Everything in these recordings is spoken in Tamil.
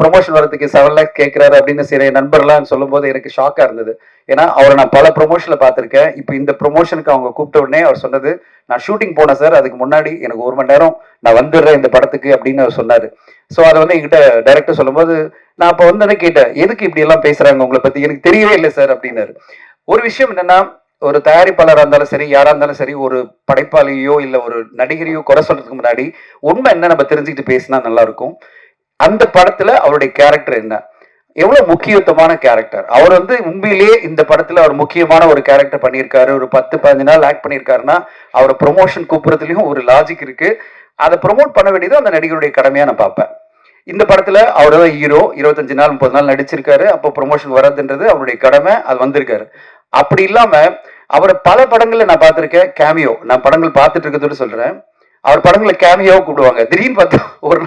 ப்ரொமோஷன் வரதுக்கு செவன் லேக்ஸ் கேட்கிறாரு அப்படின்னு சில நண்பர்லாம் சொல்லும்போது எனக்கு ஷாக்காக இருந்தது. ஏன்னா அவரை நான் பல ப்ரொமோஷன்ல பார்த்துருக்கேன். இப்போ இந்த ப்ரொமோஷனுக்கு அவங்க கூப்பிட்ட உடனே அவர் சொன்னது நான் ஷூட்டிங் போனேன் சார் அதுக்கு முன்னாடி எனக்கு ஒரு மணி நேரம் நான் வந்துடுறேன் இந்த படத்துக்கு அப்படின்னு அவர் சொன்னார். ஸோ அதை வந்து என்கிட்ட டைரக்டர் சொல்லும்போது நான் அப்போ வந்து கேட்டேன் எதுக்கு இப்படி எல்லாம் பேசுறாங்க உங்களை பற்றி எனக்கு தெரியவே இல்லை சார் அப்படின்னாரு. ஒரு விஷயம் என்னன்னா ஒரு தயாரிப்பாளராக இருந்தாலும் சரி யாராக இருந்தாலும் சரி ஒரு படைப்பாளியோ இல்லை ஒரு நடிகரையோ குறை சொல்றதுக்கு முன்னாடி உண்மை என்ன நம்ம தெரிஞ்சுக்கிட்டு பேசினா நல்லா இருக்கும். அந்த படத்துல அவருடைய கேரக்டர் என்ன? எவ்வளவு முக்கியத்துவமான கேரக்டர் அவர் வந்து உண்மையிலேயே இந்த படத்தில் அவர் முக்கியமான ஒரு கேரக்டர் பண்ணியிருக்காரு. ஒரு பத்து பதினஞ்சு நாள் ஆக்ட் பண்ணியிருக்காருன்னா அவரை ப்ரொமோஷன் கூப்பிட்றதுலையும் ஒரு லாஜிக் இருக்கு. அதை ப்ரொமோட் பண்ண வேண்டியது அந்த நடிகருடைய கடமையாக நான் பார்ப்பேன். இந்த படத்துல அவர் தான் ஹீரோ இருபத்தஞ்சு நாள் முப்பது நாள் நடிச்சிருக்காரு. அப்போ ப்ரொமோஷன் வர்றதுன்றது அவருடைய கடமை அது வந்திருக்காரு. அப்படி இல்லாம அவரை பல படங்களில் நான் பார்த்துருக்கேன். கேமியோ நான் படங்கள் பார்த்துட்டு இருக்கிறதோடு சொல்றேன். அவர் படங்களை கேமியாவும் கூப்பிடுவாங்க. திடீர்னு பார்த்தா ஒரு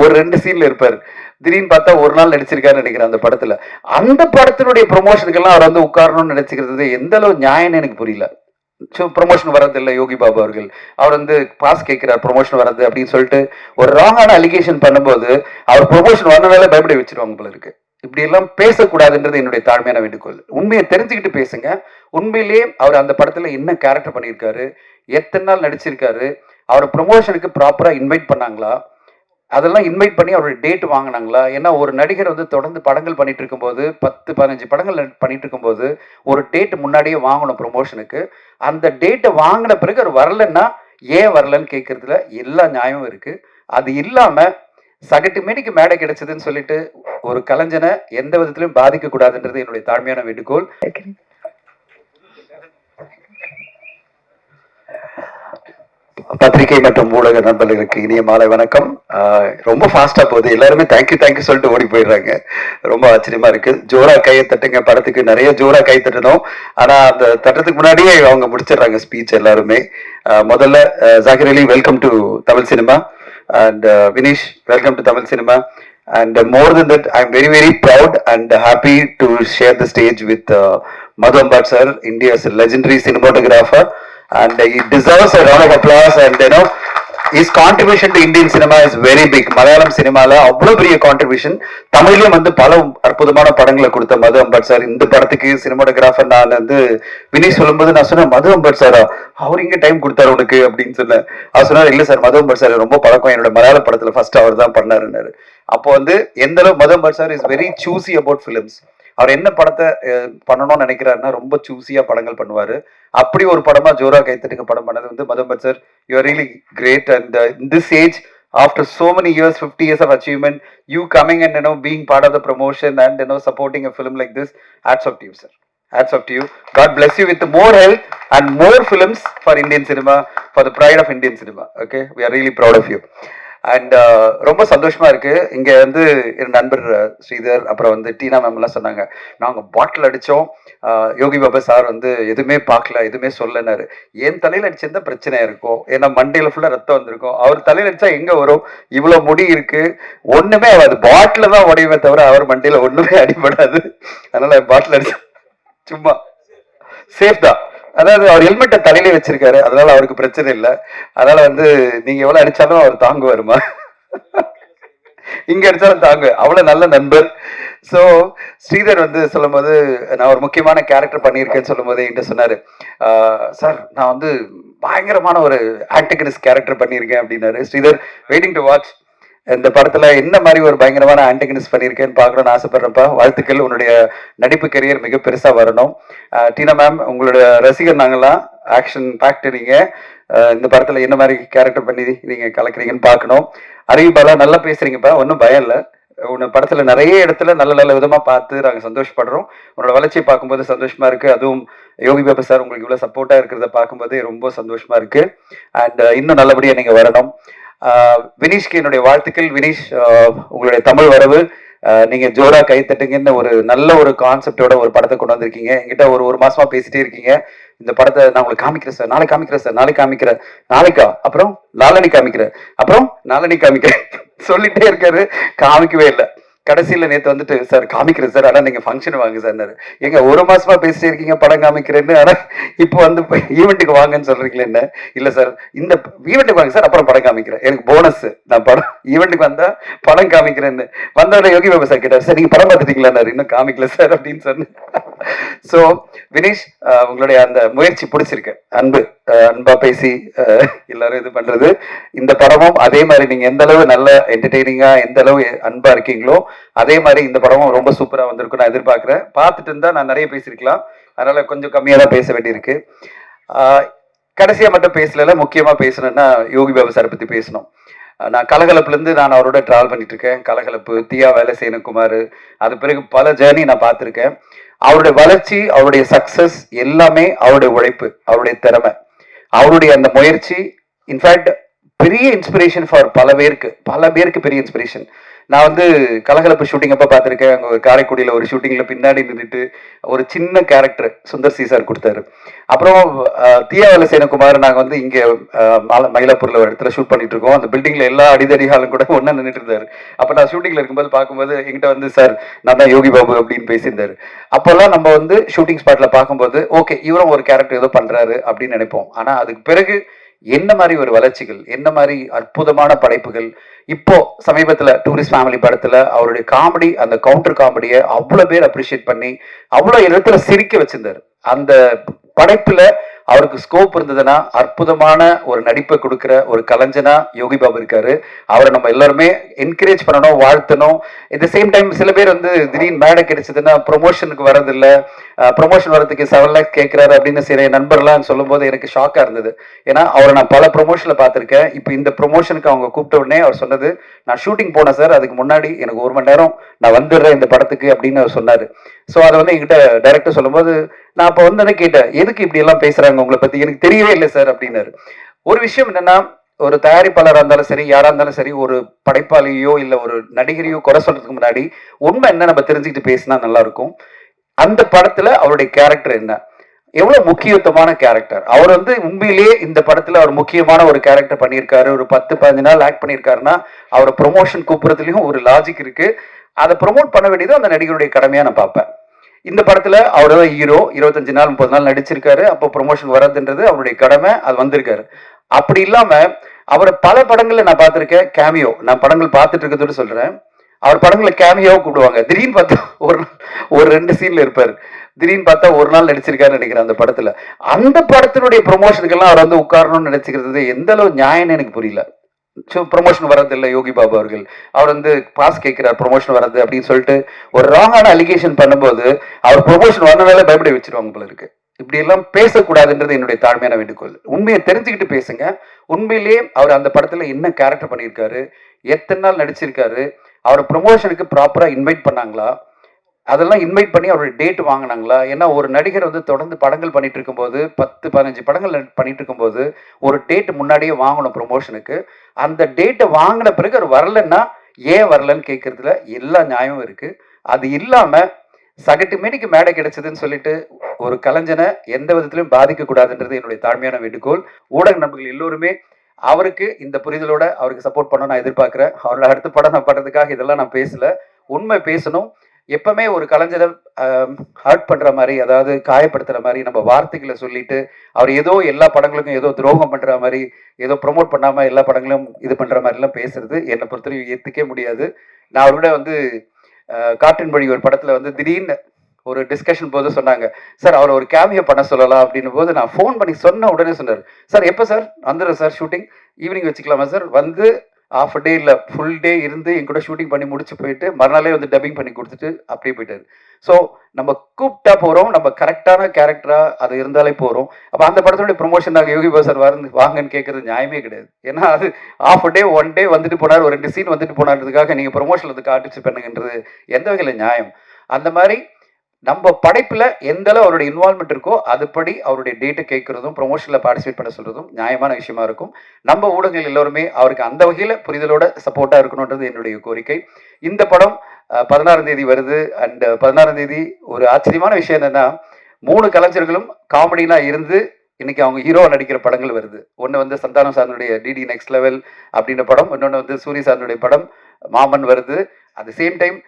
ஒரு ரெண்டு சீன்ல இருப்பார். திடீர்னு பார்த்தா ஒரு நாள் நடிச்சிருக்காருன்னு நினைக்கிறேன் அந்த படத்துல. அந்த படத்தினுடைய ப்ரொமோஷனுக்கெல்லாம் அவர் வந்து உட்காரணும்னு நினைச்சுக்கிறது எந்த அளவு நியாயம்னு எனக்கு புரியல. ஸோ ப்ரொமோஷன் வரதில்லை யோகி பாபு அவர்கள். அவர் வந்து பாஸ் கேட்கிறார் ப்ரொமோஷன் வரது அப்படின்னு சொல்லிட்டு ஒரு ராங்கான அலிகேஷன் பண்ணும்போது அவர் ப்ரொமோஷன் வந்ததால பயப்பட வச்சிருவாங்க போல இருக்கு. இப்படி எல்லாம் பேசக்கூடாதுன்றது என்னுடைய தாழ்மையான வேண்டுகோள். உண்மையை தெரிஞ்சுக்கிட்டு பேசுங்க. உண்மையிலேயே அவர் அந்த படத்துல என்ன கேரக்டர் பண்ணியிருக்காரு? எத்தனை நாள் நடிச்சிருக்காரு? அவர் ப்ரொமோஷனுக்கு ப்ராப்பராக இன்வைட் பண்ணாங்களா? அதெல்லாம் இன்வைட் பண்ணி அவருடைய டேட் வாங்கினாங்களா? ஏன்னா ஒரு நடிகர் வந்து தொடர்ந்து படங்கள் பண்ணிட்டு இருக்கும்போது பத்து பதினஞ்சு படங்கள் பண்ணிட்டு இருக்கும்போது ஒரு டேட் முன்னாடியே வாங்கணும் ப்ரொமோஷனுக்கு அந்த டேட்டை வாங்கின பிறகு அவர் வரலன்னா ஏன் வரலன்னு கேட்கறதுல எல்லா நியாயமும் இருக்கு. அது இல்லாமல் சகட்டு மேனிக்கு மேடை கிடைச்சதுன்னு சொல்லிட்டு ஒரு கலைஞனை எந்த விதத்திலும் பாதிக்க கூடாதுன்றது என்னுடைய தாழ்மையான வேண்டுகோள். பத்திரிகை மற்றும் ஊடக நண்பர்களுக்கு இனிய மாலை வணக்கம். ரொம்ப ஃபாஸ்டா போகுது. எல்லாருமே தேங்க்யூ தேங்க்யூ சொல்லிட்டு ஓடி போயிடுறாங்க. ரொம்ப ஆச்சரியமா இருக்கு. ஜோரா கையை தட்டுங்க. படத்துக்கு நிறைய ஜோரா கை தட்டணும். ஆனா அந்த தட்டத்துக்கு முன்னாடியே அவங்க முடிச்சிடுறாங்க ஸ்பீச் எல்லாருமே. முதல்ல Zakir Ali welcome to Tamil cinema and Vinish welcome to Tamil cinema and more than that I am very very proud and happy to share the stage with Madhu Ambat sir India's legendary cinematographer. And he deserves a round of applause and you know his contribution to indian cinema Malayalam சினிமால அவ்வளவு பெரிய கான்ட்ரிபியூஷன் தமிழ்லயும் வந்து பல அற்புதமான படங்களை கொடுத்த மது அம்பட் சார். இந்த படத்துக்கு சினிமாட்டோகிராஃபர் நான் வந்து வினய் சொல்லும்போது நான் சொன்னேன் மது அம்பட் சாரா அவர் இங்க டைம் கொடுத்தாரு உனக்கு? அப்படின்னு சொன்னேன். அவர் சொன்னார் இல்ல சார் மது அம்பட் சார் ரொம்ப பழக்கம். என்னோட மலையாள படத்துல ஃபர்ஸ்ட் அவர் தான் பண்ணாருன்னாரு. அப்போ வந்து எந்த அளவு Madhu Ambat sir is very choosy about films அவர் என்ன படத்தை பண்ணணும்னு நினைக்கிறாருன்னா ரொம்ப சூசியா படங்கள் பண்ணுவாரு அப்படி ஒரு படமா ஜோரா கைத்தட்டுங்க படம் பண்ணது வந்து மதம்பர் sir you are really great and this age after so many years fifty years of achievement you coming and no being part of the promotion and no supporting a film like this hats off to you sir hats off to you God bless you with more health and more films for Indian cinema for the pride of Indian cinema okay we are really proud of you and uh, ரொம்ப சந்தோஷமா இருக்கு. இங்க வந்து என் நண்பர் ஸ்ரீதர் அப்புறம் வந்து டீனா மேம் எல்லாம் சொன்னாங்க. நாங்க பாட்டில் அடிச்சோம். யோகி பாபா சார் வந்து எதுவுமே பார்க்கல எதுவுமே சொல்லனாரு என் தலையில அடிச்சிருந்தா பிரச்சனை இருக்கும்? ஏன்னா மண்டையில ஃபுல்லா ரத்தம் வந்திருக்கும். அவர் தலையில அடிச்சா எங்க வரும்? இவ்வளவு முடி இருக்கு. ஒண்ணுமே ஆகாது. பாட்டில தான் உடையுமே தவிர அவர் மண்டையில ஒண்ணுமே அடிபடாது. அதனால பாட்டில் அடிச்சா சும்மா சேஃப் தான். அதாவது அவர் ஹெல்மெட்டை தலையிலே வச்சிருக்காரு. அதனால அவருக்கு பிரச்சனை இல்லை. அதனால வந்து நீங்க எவ்வளவு அடிச்சாலும் அவர் தாங்குவாருமா இங்க அடிச்சாலும் தாங்கு. அவ்வளவு நல்ல நண்பர். சோ ஸ்ரீதர் வந்து சொல்லும்போது நான் ஒரு முக்கியமான கேரக்டர் பண்ணியிருக்கேன்னு சொல்லும்போது என்கிட்ட சொன்னாரு. சார் நான் வந்து பயங்கரமான ஒரு ஆன்டகனிஸ்ட் கேரக்டர் பண்ணியிருக்கேன் அப்படின்னாரு. ஸ்ரீதர் வெயிட்டிங் டு வாட்ச் இந்த படத்துல என்ன மாதிரி ஒரு பயங்கரமான ஆண்டகனிஸ் பண்ணியிருக்கேன்னு பார்க்கணும்னு ஆசைப்படுறப்ப வாழ்த்துக்கள். உன்னுடைய நடிப்பு கரியர் மிக பெருசா வரணும். டீனா மேம் உங்களுடைய ரசிகர் நாங்கெல்லாம் ஆக்ஷன் பேக்ட் நீங்க. இந்த படத்துல என்ன மாதிரி கேரக்டர் பண்ணி நீங்க கலக்குறீங்கன்னு பார்க்கணும். அறிவிப்பாலா நல்லா பேசுறீங்கப்பா ஒன்றும் பயம் இல்லை. உன்னை படத்துல நிறைய இடத்துல நல்ல நல்ல விதமா பார்த்து நாங்க சந்தோஷப்படுறோம். உன்னோட வளர்ச்சியை பார்க்கும்போது சந்தோஷமா இருக்கு. அதுவும் யோகி பாபா சார் உங்களுக்கு இவ்வளவு சப்போர்ட்டா இருக்கிறத பார்க்கும்போது ரொம்ப சந்தோஷமா இருக்கு. அண்ட் இன்னும் நல்லபடியா நீங்க வரணும். வினீஷ்க்கு என்னுடைய வாழ்த்துக்கள். வினீஷ் உங்களுடைய தமிழ் வரவு. நீங்க ஜோரா கை தட்டுங்கன்னு ஒரு நல்ல ஒரு கான்செப்டோட ஒரு படத்தை கொண்டு வந்திருக்கீங்க. என்கிட்ட ஒரு ஒரு மாசமா பேசிட்டே இருக்கீங்க. இந்த படத்தை நான் உங்களுக்கு காமிக்கிறேன் சார். நாளைக்கு காமிக்கிறேன் சார். நாளைக்கு காமிக்கிறேன். நாளைக்கா? அப்புறம் நாளனி காமிக்கிறேன். அப்புறம் நாளனி காமிக்கிறேன். சொல்லிட்டே இருக்காரு. காமிக்கவே இல்லை. கடைசியில் நேத்து வந்துட்டு சார் காமிக்கிறேன் சார். ஆனா நீங்க ஃபங்க்ஷன் வாங்க சார் எங்க ஒரு மாசமா பேசிட்டு இருக்கீங்க படம் காமிக்கிறேன்னு. ஆனா இப்போ வந்து ஈவெண்ட்டுக்கு வாங்கன்னு சொல்றீங்களே என்ன? இல்ல சார் இந்த ஈவெண்ட்டுக்கு வாங்க சார் அப்புறம் படம் காமிக்கிறேன். எனக்கு போனஸ் நான் படம் ஈவெண்ட்டுக்கு வந்தா படம் காமிக்கிறேன்னு. வந்தோட யோகி பாபா சார் கேட்டார் சார் நீங்க படம் பார்த்துட்டீங்களா இன்னும் காமிக்கல சார் அப்படின்னு சொன்னேன் ஸோ வினீஷ் உங்களுடைய அந்த முயற்சி பிடிச்சிருக்கு. அன்பு. அன்பா பேசி எல்லாரும் இது பண்றது. இந்த படமும் அதே மாதிரி நீங்க எந்த அளவு நல்ல என்டர்டெய்னிங்கா எந்த அளவு அன்பா இருக்கீங்களோ அதே மாதிரி இந்த படமும் ரொம்ப சூப்பரா வந்திருக்கும் நான் எதிர்பார்க்கிறேன். பார்த்துட்டு இருந்தா நான் நிறைய பேசியிருக்கலாம். அதனால கொஞ்சம் கம்மியா தான் பேச வேண்டியிருக்கு. கடைசியாக கடைசியா மட்டும் பேசல முக்கியமா பேசணும்னா யோகி பாபு சாரை பத்தி பேசணும். நான் கலகலப்புல இருந்து நான் அவரோட டிராவல் பண்ணிட்டு இருக்கேன் கலகலப்பு தியா வேலை செய்யணும் குமார். அது பிறகு பல ஜேர்னி நான் பார்த்துருக்கேன். அவருடைய வளர்ச்சி அவருடைய சக்சஸ் எல்லாமே அவருடைய உழைப்பு அவருடைய திறமை. அவருடைய அந்த முயற்சி இன்ஃபேக்ட் பெரிய இன்ஸ்பிரேஷன் ஃபார் பல பேருக்கு பல பேருக்கு பெரிய இன்ஸ்பிரேஷன் நான் வந்து கலகலப்பு ஷூட்டிங் அப்போ பார்த்துருக்கேன். அங்கே காரைக்குடியில் ஒரு ஷூட்டிங்கில் பின்னாடி நின்றுட்டு ஒரு சின்ன கேரக்டர் சுந்தர் சி சார் கொடுத்தாரு. அப்புறம் அஹ், தியா வேலசேனகுமார் நாங்கள் வந்து இங்கே மயிலாப்பூரில் ஒரு இடத்துல ஷூட் பண்ணிட்டு இருக்கோம். அந்த பில்டிங்கில் எல்லா அடிதடிகாலும் கூட ஒன்றா நின்றுட்டு இருந்தார். அப்போ நான் ஷூட்டிங்கில் இருக்கும்போது பார்க்கும்போது எங்கிட்ட வந்து சார் நான் தான் யோகி பாபு அப்படின்னு பேசியிருந்தாரு. அப்போல்லாம் நம்ம வந்து ஷூட்டிங் ஸ்பாட்டில் பார்க்கும்போது ஓகே இவரும் ஒரு கேரக்டர் ஏதோ பண்ணுறாரு அப்படின்னு நினைப்போம். ஆனால் அதுக்கு பிறகு என்ன மாதிரி ஒரு வளர்ச்சிகள் என்ன மாதிரி அற்புதமான படைப்புகள்? இப்போ சமீபத்துல டூரிஸ்ட் ஃபேமிலி படத்துல அவருடைய காமெடி அந்த கவுண்டர் காமெடியை அவ்வளோ பேர் அப்ரிஷியேட் பண்ணி அவ்வளோ இடத்துல சிரிக்க வச்சிருந்தாரு. அந்த படைப்புல அவருக்கு ஸ்கோப் இருந்ததுன்னா அற்புதமான ஒரு நடிப்பை கொடுக்குற ஒரு கலைஞனா யோகி பாபு இருக்காரு. அவரை நம்ம எல்லாருமே என்கரேஜ் பண்ணணும் வாழ்த்தணும். இந்த சேம் டைம் சில பேர் வந்து திடீர்னு மேடை கிடைச்சதுன்னா ப்ரொமோஷனுக்கு வரதில்லை ப்ரொமோஷன் வரதுக்கு செவன் லேக்ஸ் கேட்குறாரு அப்படின்னு சில நண்பர்லாம் சொல்லும்போது எனக்கு ஷாக்காக இருந்தது. ஏன்னா அவரை நான் பல ப்ரொமோஷனில் பார்த்துருக்கேன். இப்போ இந்த ப்ரொமோஷனுக்கு அவங்க கூப்பிட்ட உடனே அவர் சொன்னது நான் ஷூட்டிங் போனேன் சார் அதுக்கு முன்னாடி எனக்கு ஒரு மணி நேரம் நான் வந்துடுறேன் இந்த படத்துக்கு அப்படின்னு அவர் சொன்னாரு. ஸோ அதை வந்து என்கிட்ட டைரக்டர் சொல்லும்போது நான் அப்போ வந்து கேட்டேன். எதுக்கு இப்படி எல்லாம் பேசுறாங்க உங்களை பத்தி? எனக்கு தெரியவே இல்லை சார் அப்படின்னாரு. ஒரு விஷயம் என்னன்னா ஒரு தயாரிப்பாளராக இருந்தாலும் சரி யாரா இருந்தாலும் சரி ஒரு படைப்பாளியோ இல்லை ஒரு நடிகரையோ குறை சொல்றதுக்கு முன்னாடி உண்மை என்ன நம்ம தெரிஞ்சுக்கிட்டு பேசினா நல்லா இருக்கும். அந்த படத்துல அவருடைய கேரக்டர் என்ன? எவ்வளவு முக்கியத்துவமான கேரக்டர் அவர் வந்து உண்மையிலேயே இந்த படத்துல அவர் முக்கியமான ஒரு கேரக்டர் பண்ணியிருக்காரு. ஒரு பத்து பதினஞ்சு நாள் ஆக்ட் பண்ணியிருக்காருன்னா அவரை ப்ரொமோஷன் கூப்பிடுறதுலயும் ஒரு லாஜிக் இருக்கு. அதை ப்ரொமோட் பண்ண வேண்டியது அந்த நடிகருடைய கடமையா நான் பார்ப்பேன். இந்த படத்துல அவர் தான் ஹீரோ இருபத்தஞ்சு நாள் முப்பது நாள் நடிச்சிருக்காரு. அப்போ ப்ரொமோஷன் வர்றதுன்றது அவருடைய கடமை அது வந்திருக்காரு. அப்படி இல்லாம அவரை பல படங்கள்ல நான் பார்த்திருக்கேன். கேமியோ நான் படங்கள் பார்த்துட்டு இருக்கிறதோட சொல்றேன். அவர் படங்களை கேமியாவும் கூப்பிடுவாங்க. திடீர்னு பார்த்தா ஒரு நாள் ஒரு ரெண்டு சீன்ல இருப்பாரு. திடீர்னு பார்த்தா ஒரு நாள் நடிச்சிருக்காருன்னு நினைக்கிறேன் அந்த படத்துல. அந்த படத்தினுடைய ப்ரொமோஷனுக்கெல்லாம் அவர் வந்து உட்காரணும்னு நினைச்சுக்கிறது எந்த அளவு நியாயம்னு எனக்கு புரியல. ஸோ ப்ரொமோஷன் வரதில்லை யோகி பாபு அவர்கள். அவர் வந்து பாஸ் கேட்கிறார் ப்ரொமோஷன் வர்றது அப்படின்னு சொல்லிட்டு ஒரு ராங்கான அலிகேஷன் பண்ணும்போது அவர் ப்ரொமோஷன் வரனால பயப்பட வச்சிருவாங்க போல இருக்கு. இப்படி எல்லாம் பேசக்கூடாதுன்றது என்னுடைய தாழ்மையான வேண்டுகோள். உண்மையை தெரிஞ்சுக்கிட்டு பேசுங்க. உண்மையிலேயே அவர் அந்த படத்துல என்ன கேரக்டர் பண்ணியிருக்காரு? எத்தனை நாள் நடிச்சிருக்காரு? அவர் ப்ரொமோஷனுக்கு ப்ராப்பராக இன்வைட் பண்ணாங்களா? அதெல்லாம் இன்வைட் பண்ணி அவருடைய டேட் வாங்கினாங்களா? ஏன்னா ஒரு நடிகர் வந்து தொடர்ந்து படங்கள் பண்ணிட்டு இருக்கும்போது பத்து பதினஞ்சு படங்கள் பண்ணிட்டு இருக்கும்போது ஒரு டேட் முன்னாடியே வாங்கணும் ப்ரொமோஷனுக்கு அந்த டேட்டை வாங்கின பிறகு அவர் வரலன்னா ஏன் வரலன்னு கேட்கறதுல எல்லா நியாயமும் இருக்கு. அது இல்லாமல் சகட்டு மேனிக்கு மேடை கிடைச்சதுன்னு சொல்லிட்டு ஒரு கலைஞனை எந்த விதத்திலும் பாதிக்க கூடாதுன்றது என்னுடைய தாழ்மையான வேண்டுகோள். ஊடக நண்பர்கள் எல்லோருமே அவருக்கு இந்த புரிதலோட அவருக்கு சப்போர்ட் பண்ண நான் எதிர்பார்க்குறேன். அவரோட அடுத்த படம் நான் பண்ணுறதுக்காக இதெல்லாம் நான் பேசல. உண்மை பேசணும். எப்பவுமே ஒரு கலைஞரை ஹர்ட் பண்ணுற மாதிரி அதாவது காயப்படுத்துகிற மாதிரி நம்ம வார்த்தைகளை சொல்லிட்டு அவர் ஏதோ எல்லா படங்களுக்கும் ஏதோ துரோகம் பண்ணுற மாதிரி ஏதோ ப்ரொமோட் பண்ணாமல் எல்லா படங்களும் இது பண்ணுற மாதிரிலாம் பேசுறது என்னை பொறுத்தவரைக்கும் ஏற்றுக்கே முடியாது. நான் அவரோட வந்து காற்றின் மொழி ஒரு படத்தில் வந்து திடீர்னு ஒரு டிஸ்கஷன் போது சொன்னாங்க சார் அவர் ஒரு கேமியோ பண்ண சொல்லலாம். அப்படின்னும் போது நான் ஃபோன் பண்ணி சொன்ன உடனே சொன்னார் சார் எப்போ சார்? வந்துடுறேன் சார் ஷூட்டிங் ஈவினிங் வச்சுக்கலாமா சார்? வந்து ஆஃப் டே இல்லை ஃபுல் டே இருந்து என் கூட ஷூட்டிங் பண்ணி முடிச்சு போயிட்டு மறுநாளே வந்து டப்பிங் பண்ணி கொடுத்துட்டு அப்படியே போயிட்டாரு. ஸோ நம்ம கூப்பிட்டா போகிறோம் நம்ம கரெக்டான கேரக்டராக அது இருந்தாலே போகிறோம் அப்போ அந்த படத்தினுடைய ப்ரொமோஷன் நாங்கள் யோகி பாபு சார் வந்து வாங்கன்னு கேட்குறது நியாயமே கிடையாது. ஏன்னா அது ஆஃப் டே ஒன் டே வந்துட்டு போனார் ஒரு ரெண்டு சீன் வந்துட்டு போனான்றதுக்காக நீங்கள் ப்ரொமோஷன் வந்து காட்டுச்சு பண்ணுங்கன்றது எந்த வகையில் நியாயம்? அந்த மாதிரி நம்ம படைப்பில் எந்த அளவு அவருடைய இன்வால்மெண்ட் இருக்கோ அதுபடி அவருடைய டேட்டை கேட்கறதும் ப்ரொமோஷனில் பார்ட்டிசிபேட் பண்ண சொல்கிறதும் நியாயமான விஷயமா இருக்கும். நம்ம ஊடகங்கள் எல்லோருமே அவருக்கு அந்த வகையில் புரிதலோட சப்போர்ட்டாக இருக்கணுன்றது என்னுடைய கோரிக்கை. இந்த படம் பதினாறாம் தேதி வருது. அண்ட் பதினாறாம் தேதி ஒரு ஆச்சரியமான விஷயம் என்னென்னா மூணு கலைஞர்களும் காமெடியெலாம் இருந்து இன்னைக்கு அவங்க ஹீரோவாக நடிக்கிற படங்கள் வருது. ஒன்று வந்து சந்தானம் சாரனுடைய டிடி நெக்ஸ்ட் லெவல் அப்படின்ற படம் இன்னொன்று வந்து சூரிய சாரனுடைய படம் மாமன் வருது. அட் சேம் டைம்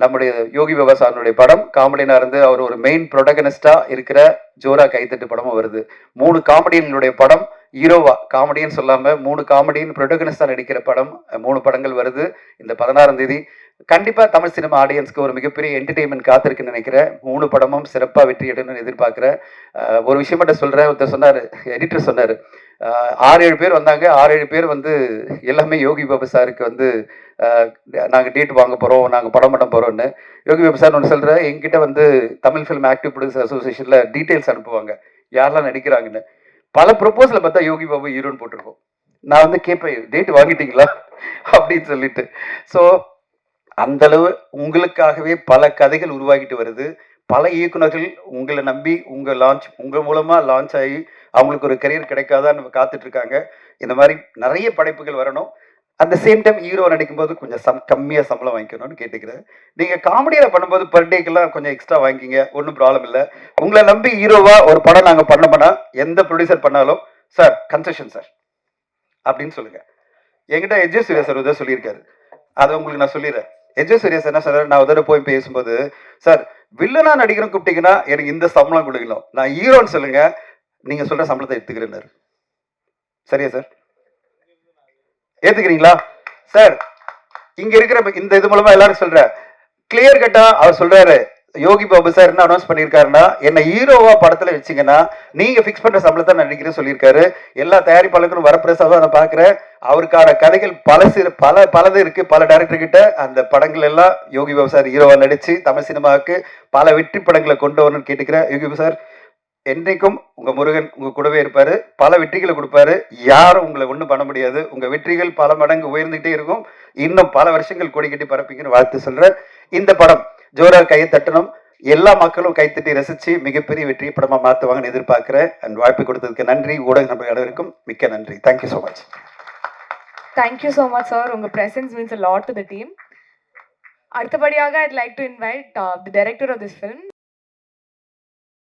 நம்முடைய யோகி பாபா படம் காமெடியனா இருந்து அவர் ஒரு மெயின் ப்ரொடகனிஸ்டா இருக்கிற ஜோரா கைத்தட்டு படமும் வருது. மூணு காமெடியனுடைய படம் ஹீரோவா காமெடின்னு சொல்லாமல் மூணு காமெடின்னு ப்ரொடகனிஸ்டா நடிக்கிற படம். மூணு படங்கள் வருது. இந்த பதினாறாம் தேதி கண்டிப்பாக தமிழ் சினிமா ஆடியன்ஸ்க்கு ஒரு மிகப்பெரிய என்டர்டெயின்மெண்ட் காத்திருக்குன்னு நினைக்கிறேன். மூணு படமும் சிறப்பாக வெற்றி எடுன்னு எதிர்பார்க்குறேன் ஒரு விஷயம் மட்டும் சொல்கிறேன் ஒருத்தர் சொன்னார் எடிட்டர் சொன்னார். ஆறு ஏழு பேர் வந்தாங்க. ஆறு ஏழு பேர் வந்து எல்லாமே யோகி பாபு சாருக்கு வந்து நாங்கள் டேட் வாங்க போகிறோம் நாங்கள் படம் பண்ண போகிறோம்னு யோகி பாபு சார் ஒன்று சொல்கிறேன் எங்கிட்ட வந்து தமிழ் ஃபிலிம் ஆக்டிவ் ப்ரொடியூசர் அசோசியேஷனில் டீட்டெயில்ஸ் அனுப்புவாங்க. யாரெல்லாம் நடிக்கிறாங்கன்னு. பல ப்ரொப்போஸில் பார்த்தா யோகி பாபு ஹீரோன்னு போட்டிருக்கோம். நான் வந்து கேட்பேன் டேட் வாங்கிட்டீங்களா? அப்படின்னு சொல்லிட்டு. ஸோ அந்தளவு உங்களுக்காகவே பல கதைகள் உருவாகிட்டு வருது. பல இயக்குனர்கள் உங்களை நம்பி உங்கள் லான்ச் உங்கள் மூலமாக லான்ச் ஆகி அவங்களுக்கு ஒரு கரியர் கிடைக்காதான்னு காத்துட்டு இருக்காங்க. இந்த மாதிரி நிறைய படைப்புகள் வரணும். அந்த சேம் டைம் ஹீரோ நடிக்கும்போது கொஞ்சம் சம் கம்மியாக சம்பளம் வாங்கிக்கணும்னு கேட்டுக்கிறேன். நீங்கள் காமெடியில் பண்ணும்போது பர் டேக்கெல்லாம் கொஞ்சம் எக்ஸ்ட்ரா வாங்கிக்கிங்க ஒன்றும் ப்ராப்ளம் இல்லை. உங்களை நம்பி ஹீரோவாக ஒரு படம் நாங்கள் பண்ணோம்னா எந்த ப்ரொடியூசர் பண்ணாலும் சார் கன்செஷன் சார் அப்படின்னு சொல்லுங்கள் என்கிட்ட எஜ்ஜே சூர்யா சார் உதவ சொல்லியிருக்காரு. அதை உங்களுக்கு நான் சொல்லிடுறேன். எஜ்ஜே சூர்யா சார் என்ன சார் நான் உதவி போய் பேசும்போது சார் வில்லனா நடிகரும் கூப்பிட்டீங்கன்னா எனக்கு இந்த சம்பளம் கொடுக்கணும் நான் ஹீரோன்னு சொல்லுங்கள் நீங்கள் சொல்கிற சம்பளத்தை எடுத்துக்கிறேன்னாரு. சரியா சார் ஏத்துக்கிறீங்களா? சார் இங்க இருக்கிற இந்த இது மூலமா எல்லாரும் சொல்றேன் கிளியர் கட்டா அவர் சொல்றாரு. யோகி பாபு சார் என்ன அனௌன்ஸ் பண்ணியிருக்காருன்னா என்ன ஹீரோவா படத்துல வச்சீங்கன்னா நீங்க ஃபிக்ஸ் பண்ற சம்பளத்தை நான் நடிக்கிறேன் சொல்லியிருக்காரு. எல்லா தயாரிப்பாளர்களும் வரப்பிரசாதம் நான் பாக்குறேன் அவருக்கான கதைகள் பல சிறு பல பலது இருக்கு. பல டேரக்டர் கிட்ட அந்த படங்கள் எல்லாம் யோகி பாபு சார் ஹீரோவா நடிச்சு தமிழ் சினிமாவுக்கு பல வெற்றி படங்களை கொண்டு வரணும்னு கேட்டுக்கிறேன். யோகி பாபு சார் என்றைக்கும் உங்க முருகன் உங்க கூடவே இருப்பாரு. பல வெற்றிகளை கொடுப்பாரு. யாரும் உங்களை ஒன்றும் பண்ண முடியாது. உங்க வெற்றிகள் பல மடங்கு உயர்ந்துகிட்டே இருக்கும். இன்னும் பல வருஷங்கள் கொடி கட்டி பரப்பிங்கன்னு வாழ்த்து சொல்றேன் இந்த படம் ஜோரார் கையை தட்டணும். எல்லா மக்களும் கைத்தட்டி ரசிச்சு மிகப்பெரிய வெற்றி படமா மாத்துவாங்கன்னு எதிர்பார்க்கிறேன். அண்ட் வாய்ப்பு கொடுத்ததுக்கு நன்றி. ஊடக நண்பர்கள் அனைவருக்கும் மிக்க நன்றி. Thank you so much thank you so much sir உங்கள் presence means a lot to the team அடுத்தபடியாக I'd like to invite the director of this film